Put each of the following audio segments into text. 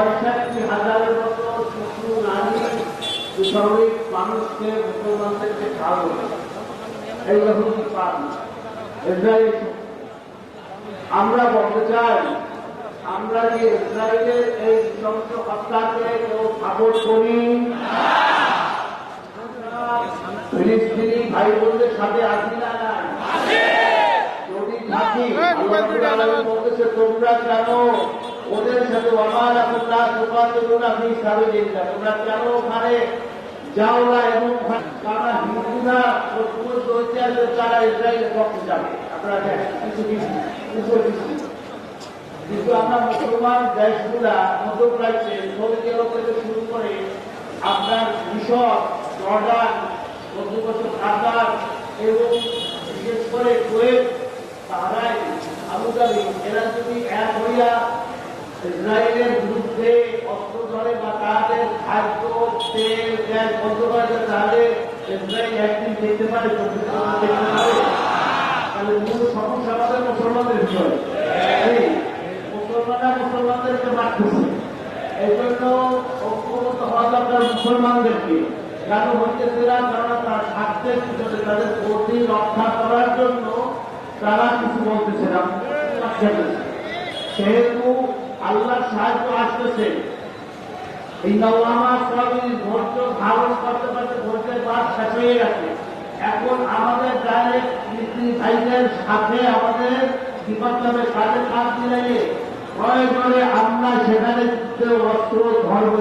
পঁয়ষট্টি হাজারের মতো শিশু নারী শ্রমিক মানুষকে মুসলমানদেরকে খাওয়ানো এই রকম পান ইসরায়েল আমরা বলতে চাই আমরা যে ইসরায়েলের এই নৃশংস হত্যাকে কেউ সাপোর্ট করি? ফিলিস্তিনি ভাই বোনদের সাথে আছি না যদি থাকি বলতেছে তোমরা কেন ওদের সাথে তোমরা চলুন আপনি সাবেদিনটা তোমরা কেন ওখানে যাও না এবং তারা হচ্ছে আসলে তারা ইসরায়েলের পক্ষে যাবে? আপনারা কিছু কিছু কিন্তু আমরা মুসলমান দেশগুলা, মধ্যপ্রাচ্যে সৌদি আরব থেকে শুরু করে আপনার মিশর, জর্ডান মধ্যপ্রাচ্য কাতার এবং বিশেষ করে কুয়েত, বাহরাইন, আবুধাবি, এরা যদি এক হইয়া ইসরায়েলের বিরুদ্ধে অস্ত্র বা তাদের খাদ্য, তেল, গ্যাস বন্ধ করে তাহলে ইসরায়েল একদিন দেখতে পারে তাহলে মূল সমস্যা আমাদের মুসলমানদের এই মুসলমানরা মুসলমানদেরকে মারতেছে। এই জন্য ঐক্যবদ্ধ হওয়া দরকার মুসলমানদেরকে। কেন হইতেছে না? কারণ তার স্বার্থের পিছনে তাদের প্রতি রক্ষা করার জন্য তারা কিছু বলতেছে না। সেহেতু আল্লাহর সাহায্য আসতেছে। এই ধৈর্য ধারণ করতে করতে ধৈর্যের বাদ শেষ হয়ে গেছে। এখন আমাদের ভাইদের সাথে আমাদের বিপদভাবে কাজে প্রয়োজনে আমরা সেখানে অস্ত্র ধর্ম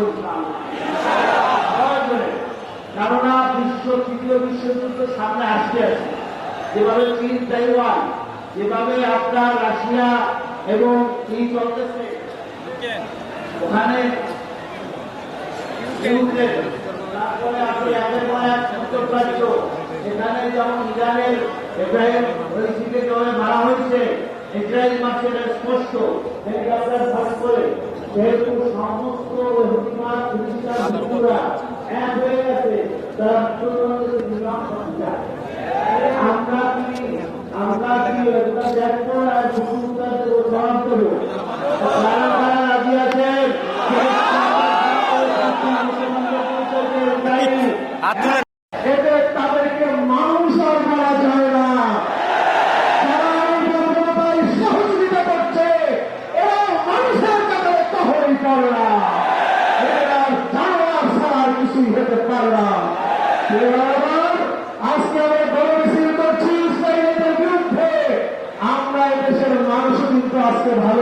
কেননা বিশ্ব, তৃতীয় বিশ্বযুদ্ধ সামনে আসতে আছে। যেভাবে চীন, তাইওয়ান, যেভাবে আপনার রাশিয়া এবং কি চলতেছে ওখানে তারপরে আপনি একের পর এক মধ্যপ্রাচ্য এখানে যেমন ইরানের ইব্রাহিম রইসিকে যেভাবে মারা হয়েছে ইসরায়েল মাসে এটা স্পষ্ট ভোট করে যেহেতু সমস্ত এক হয়ে গেছে তারা মুসলমানদের নিলাম করতে চায়। আমরা কি আমরা কি এটা দেখব আর মুসলমানদের উদাহরণ করব কারা কারা রাজি আছেন এতে তাদেরকে মানুষ আর মারা যায় না যারা এই দুর্বলতায় সহযোগিতা করছে এরা মানুষের কাছে তহই করে না এরা জানোয়ার ছাড়া আর কিছুই হতে এবার আজকে আমরা বড় মিছিল করছি ইসরায়েলের আমরা এদেশের মানুষও কিন্তু আজকে ভালো